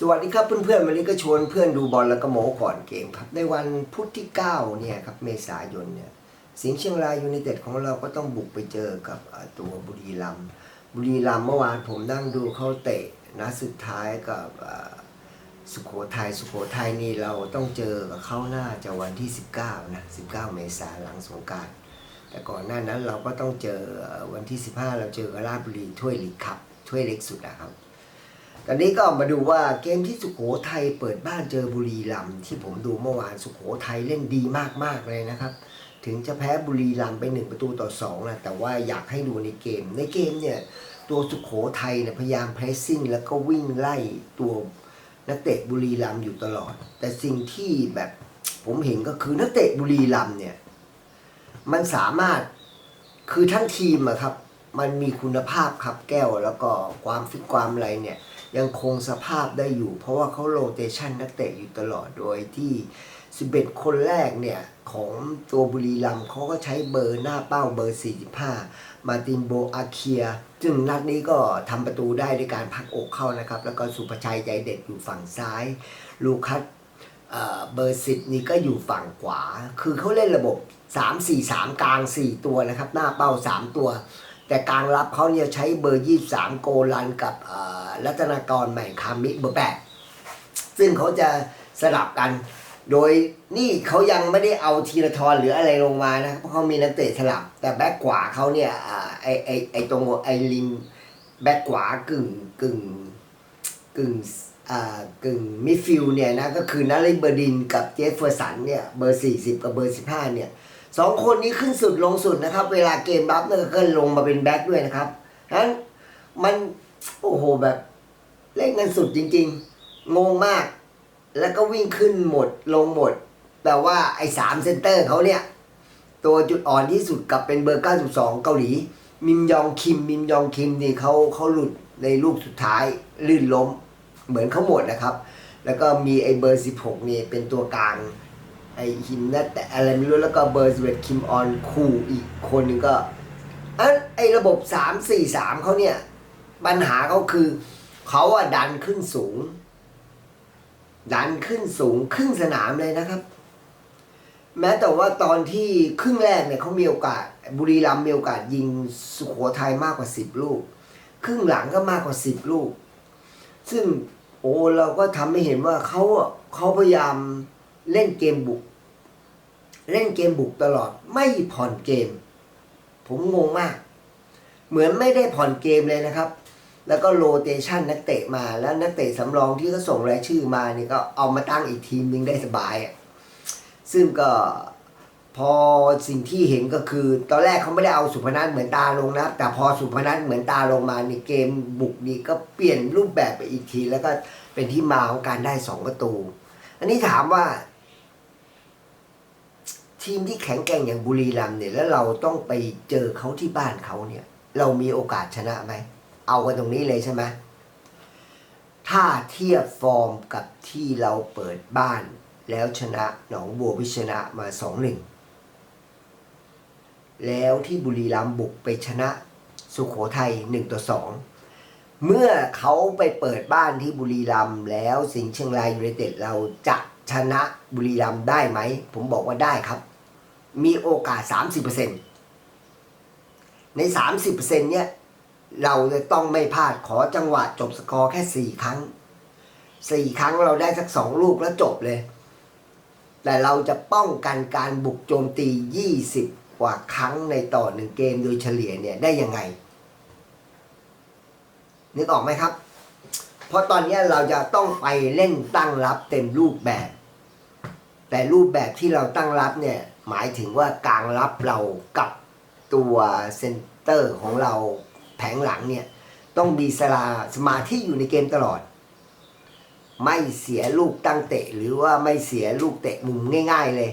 สวัสดีครับเพื่อนๆวันนี้ก็ชวนเพื่อนดูบอลแล้วก็โมก่อนเกมครับในวันพุธที่9เนี่ยครับเมษายนเนี่ยสิงห์เชียงรายยูไนเต็ดของเราก็ต้องบุกไปเจอกับตัวบุรีรัมบุรีรัมเมื่อวานผมนั่งดูเขาเตะนัดสุดท้ายกับสุโขทัยสุโขทัยนี่เราต้องเจอกับเขาหน่าจะวันที่ 19นะ19 เมษายนหลังสงการแต่ก่อนหน้านั้นเราก็ต้องเจอวันที่ 15 เราเจอกับราชบุรีถ้วยลีกคัพถ้วยเล็กสุดนะครับ ตอนนี้ก็มาดูว่าเกมที่สุโขทัยเปิดบ้านเจอบุรีรัมย์ที่ผมดูเมื่อวานสุโขทัยเล่นดีมากๆเลยนะครับ ถึงจะแพ้บุรีรัมย์ไปหนึ่งประตูต่อสองนะแต่ว่าอยากให้ดูในเกม ในเกมเนี่ยตัวสุโขทัยเนี่ยพยายามเพรสซิ่งแล้วก็วิ่งไล่ตัวนักเตะบุรีรัมย์อยู่ตลอด แต่สิ่งที่แบบผมเห็นก็คือนักเตะบุรีรัมย์เนี่ยมันสามารถคือทั้งทีมอะครับ มันมีคุณภาพครับแก้วแล้วก็ความฟิตความอะไรเนี่ย ยังคงสภาพได้อยู่ เพราะว่าเขาโรเตชันนักเตะอยู่ตลอดโดยที่ 11 คนแรกเนี่ย ของตัวบุรีรัมเขาก็ใช้เบอร์หน้าเป้าเบอร์ 45 มาตินโบอาเคีย ซึ่งนัดนี้ก็ทำประตูได้ด้วยการพักอกเข้านะครับ แล้วก็สุภชัยใจเด็ดอยู่ฝั่งซ้าย ลูคัสเอ่อเบอร์สิบนี่ก็อยู่ฝั่งขวา คือเขาเล่นระบบ 3 4 3 กลาง 4 ตัวนะครับ หน้าเป้า 3 ตัว แต่กลางรับเขาเนี่ยใช้เบอร์ 23 โกลันกับรัตนากรใหม่คามิเบอร์แปดซึ่งเขาจะสลับกัน โดยนี่เขายังไม่ได้เอาทีละทอนหรืออะไรลงมานะเพราะเขามีนักเตะสลับ แต่แบ็กขวาเขาเนี่ยอไอไอไอตรงไอลิงแบ็กขวากึ่งกึ่งกึ่งอ่ากึ่งมิดฟิลเนี่ยนะก็คือนาริเบอร์ดินกับเจฟเฟอร์สันเนี่ยเบอร์ 40 กับเบอร์ 15 เนี่ย สองคนนี้ขึ้นสุดลงสุดนะครับ เวลาเกมรับเนี่ยก็ลงมาเป็นแบ็คด้วยนะครับฉะนั้นมันโอ้โหแบบเล่นกันสุดจริง ๆ งงมาก แล้วก็วิ่งขึ้นหมดลงหมด แต่ว่าไอ้สามเซนเตอร์เขาเนี่ย ตัวจุดอ่อนที่สุดกับเป็นเบอร์ 92 เกาหลี มิมยองคิม มิมยองคิมนี่เขาเขาหลุดในลูกสุดท้ายลื่นล้ม เหมือนเขาหมดนะครับ แล้วก็มีไอ้เบอร์ 16 นี่เป็นตัวกลาง ไอหินนะแต่อะไรไม่รู้แล้วก็เบอร์สเวตคิมออนคูอีกคนหนึ่งก็อันไอระบบสามสี่สามเขาเนี่ย ปัญหาเขาคือ เขาอะดันขึ้นสูง ดันขึ้นสูงครึ่งสนามเลยนะครับ แม้แต่ว่าตอนที่ครึ่งแรกเนี่ยเขามีโอกาส บุรีรัมย์มีโอกาสยิงสุโขทัยมากกว่าสิบลูก ครึ่งหลังก็มากกว่าสิบลูก ซึ่งโอ้เราก็ทำให้เห็นว่าเขาอะเขาพยายาม เล่นเกมบุก เล่นเกมบุกตลอดไม่ผ่อนเกม ผมงงมาก เหมือนไม่ได้ผ่อนเกมเลยนะครับ แล้วก็โรเตชันนักเตะมาแล้วนักเตะสำรองที่เขาส่งรายชื่อมาเนี่ยก็เอามาตั้งอีกทีมนึงได้สบายอะซึ่งก็พอสิ่งที่เห็นก็คือ ตอนแรกเขาไม่ได้เอาสุพนัทเหมือนตาลงนะแต่พอสุพนัทเหมือนตาลงมาในเกมบุกนี่ก็เปลี่ยนรูปแบบไปอีกที แล้วก็เป็นที่มาของการได้สองประตู อันนี้ถามว่า ทีมที่แข็งแกร่งอย่างบุรีรัมย์เนี่ยแล้วเราต้องไปเจอเขาที่บ้านเขาเนี่ย เรามีโอกาสชนะไหมเอากันตรงนี้เลยใช่ไหมถ้าเทียบฟอร์มกับที่เราเปิดบ้านแล้วชนะหนองบัวพิชนะมาสองหนึ่งแล้วที่บุรีรัมย์บุกไปชนะสุโขทัยหนึ่งต่อสองเมื่อเขาไปเปิดบ้านที่บุรีรัมย์แล้วสิงห์เชียงรายยูไนเต็ดเราจะชนะบุรีรัมย์ได้ไหม ผมบอกว่าได้ครับ มีโอกาส 30%ใน 30%เนี่ยเราจะต้องไม่พลาดขอจังหวะจบสกอร์แค่ 4 ครั้ง 4 ครั้งเราได้สัก 2 ลูกแล้วจบเลย แต่เราจะป้องกันการบุกโจมตี 20 กว่าครั้งในต่อหนึ่งเกมโดยเฉลี่ยเนี่ยได้ยังไง นึกออกไหมครับ เพราะตอนนี้เราจะต้องไปเล่นตั้งรับเต็มรูปแบบ แต่รูปแบบที่เราตั้งรับเนี่ย หมายถึงว่ากลางรับเรากับตัวเซนเตอร์ของเราแผงหลังเนี่ย ต้องมีสลาสมาธิอยู่ในเกมตลอด ไม่เสียลูกตั้งเตะ หรือว่าไม่เสียลูกเตะมุมง่าย ๆ เลย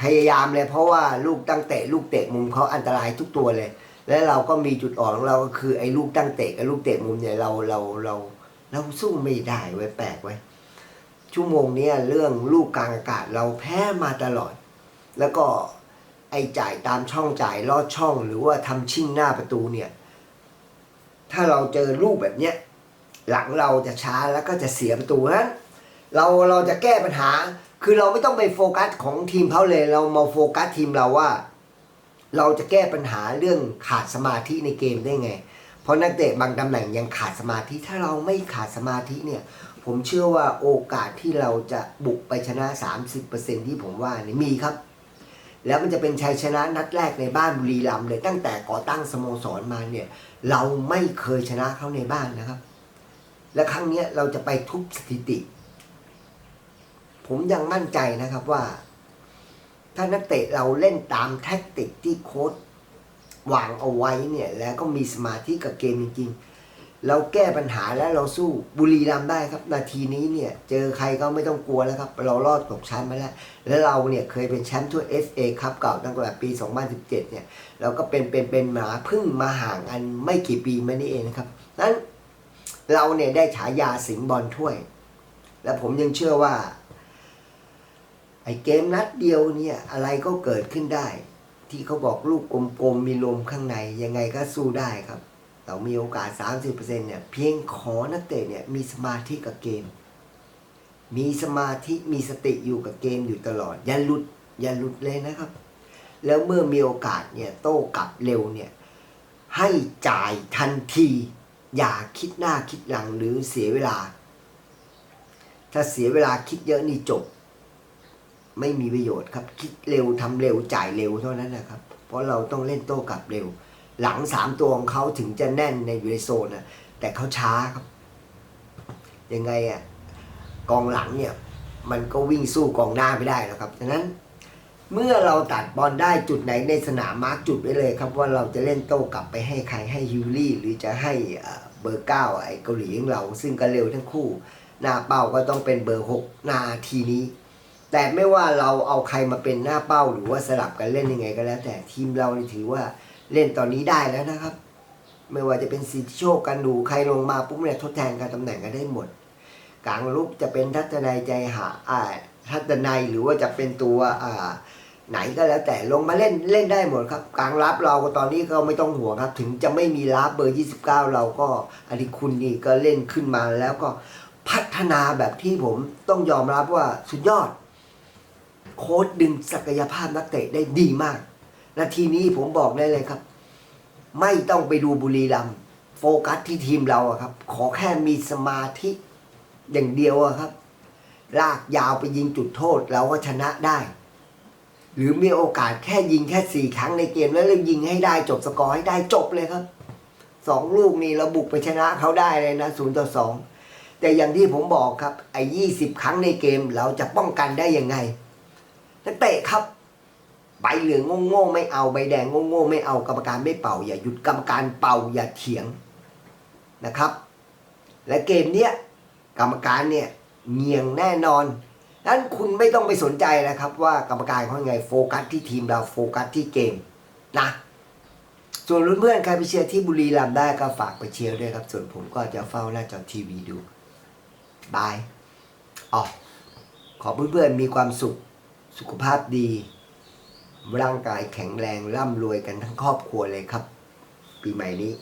พยายามเลยเพราะว่าลูกตั้งเตะ ลูกเตะมุมเขาอันตรายทุกตัวเลย และเราก็มีจุดอ่อนของเราก็คือไอ้ลูกตั้งเตะกับลูกเตะมุมเนี่ยเราเราเราเราสู้ไม่ได้ไว้แปลกไว้ชั่วโมงนี้เรื่องลูกกลางอากาศเราแพ้มาตลอด แล้วก็ไอ้จ่ายตามช่องจ่ายลอดช่องหรือว่าทำชิ่งหน้าประตูเนี่ยถ้าเราเจอลูกแบบเนี้ยหลังเราจะช้าแล้วก็จะเสียประตูนั้นเราเราจะแก้ปัญหา คือเราไม่ต้องไปโฟกัสของทีมเขาเลย เรามาโฟกัสทีมเราว่า เราจะแก้ปัญหาเรื่องขาดสมาธิในเกมได้ไง เพราะนักเตะบางตำแหน่งยังขาดสมาธิถ้าเราไม่ขาดสมาธิเนี่ย ผมเชื่อว่าโอกาสที่เราจะบุกไปชนะ 30%ที่ผมว่านี่มีครับ แล้วมันจะเป็นชัยชนะนัดแรกในบ้านบุรีรัมย์เลยตั้งแต่ก่อตั้งสโมสรมาเนี่ยเราไม่เคยชนะเขาในบ้านนะครับ และครั้งนี้เราจะไปทุบสถิติ ผมยังมั่นใจนะครับว่า ถ้านักเตะเราเล่นตามแท็กติกที่โค้ชวางเอาไว้เนี่ยแล้วก็มีสมาธิกับเกมจริงๆ เราแก้ปัญหาแล้วเราสู้บุรีรัมย์ได้ครับ นาทีนี้เนี่ยเจอใครก็ไม่ต้องกลัวแล้วครับ เรารอดตกชั้นมาแล้ว แล้วเราเนี่ยเคยเป็นแชมป์ถ้วย FA ครับเก่าตั้งแต่ปี 2017 เนี่ยเราก็เป็นเป็นเป็นหมาพึ่งมาห่างอันไม่กี่ปีมานี่เองนะครับนั้นเราเนี่ยได้ฉายาสิงบอลถ้วย และผมยังเชื่อว่าไอ้เกมนัดเดียวเนี่ยอะไรก็เกิดขึ้นได้ ที่เขาบอกลูกกลมๆมีลมข้างในยังไงก็สู้ได้ครับ เรามีโอกาส 30%เนี่ยเพียงขอนักเตะเนี่ยมีสมาธิกับเกม มีสมาธิมีสติอยู่กับเกมอยู่ตลอด อย่าหลุดอย่าหลุดเลยนะครับ แล้วเมื่อมีโอกาสเนี่ยโต้กลับเร็วเนี่ยให้จ่ายทันที อย่าคิดหน้าคิดหลังหรือเสียเวลา ถ้าเสียเวลาคิดเยอะนี่จบ ไม่มีประโยชน์ครับ คิดเร็วทำเร็วจ่ายเร็วเท่านั้นนะครับ เพราะเราต้องเล่นโต้กลับเร็ว หลังสามตัวของเขาถึงจะแน่นในอยู่ในโซนนะแต่เขาช้าครับ ยังไงอะกองหลังเนี่ย มันก็วิ่งสู้กองหน้าไม่ได้แล้วครับฉะนั้นเมื่อเราตัดบอลได้จุดไหนในสนามมาร์กจุดไว้เลยครับ ว่าเราจะเล่นโต้กลับไปให้ใครให้ฮิวลี่ หรือจะให้เบอร์เก้าไอ้เกาหลีของเรา ซึ่งก็เร็วทั้งคู่ หน้าเป้าก็ต้องเป็นเบอร์หกนาทีนี้ แต่ไม่ว่าเราเอาใครมาเป็นหน้าเป้าหรือว่าสลับกันเล่นยังไงก็แล้ว แต่ทีมเราถือว่า เล่นตอนนี้ได้แล้วนะครับ ไม่ว่าจะเป็นสิทธิโชคกันดูใครลงมาปุ๊บเนี่ยทดแทนการตำแหน่งกันได้หมด กลางลุกจะเป็นทัศนัยใจหาอ่าทัศนัยหรือว่าจะเป็นตัวอ่าไหนก็แล้วแต่ลงมาเล่นเล่นได้หมดครับ กลางรับเราตอนนี้ก็ไม่ต้องห่วงครับ ถึงจะไม่มีรับเบอร์ 29 เราก็อดิคุณนี่ก็เล่นขึ้นมาแล้วก็พัฒนาแบบที่ผมต้องยอมรับว่าสุดยอด โค้ดดึงศักยภาพนักเตะได้ดีมาก นาทีนี้ผมบอกได้เลยครับ ไม่ต้องไปดูบุรีรัมโฟกัสที่ทีมเราอะครับ ขอแค่มีสมาธิอย่างเดียวอะครับ ลากยาวไปยิงจุดโทษเราก็ชนะได้ หรือมีโอกาสแค่ยิงแค่สี่ครั้งในเกมแล้วเรายิงให้ได้จบสกอร์ให้ได้จบเลยครับสองลูกนี่เราบุกไปชนะเขาได้เลยนะศูนย์ต่อสองแต่อย่างที่ผมบอกครับไอ้ยี่สิบครั้งในเกมเราจะป้องกันได้ยังไงนักเตะครับ ใบเหลืองโง่ๆไม่เอาใบแดงโง่ๆไม่เอากรรมการไม่เป่า อย่าหยุดกรรมการเป่าอย่าเถียงนะครับ และเกมเนี้ยกรรมการเนี่ยเงียงแน่นอนนั้นคุณไม่ต้องไปสนใจนะครับ ว่ากรรมการเขาไงโฟกัสที่ทีมเราโฟกัสที่เกมนะส่วนรุ่นเพื่อนใครไปเชียร์ที่บุรีรัมย์ได้ก็ฝากไปเชียร์ด้วยครับ ส่วนผมก็จะเฝ้าหน้าจอทีวีดูบายอ๋อขอเพื่อนๆมีความสุขสุขภาพดี ร่างกายแข็งแรงร่ำรวยกันทั้งครอบครัวเลยครับ ปีใหม่นี้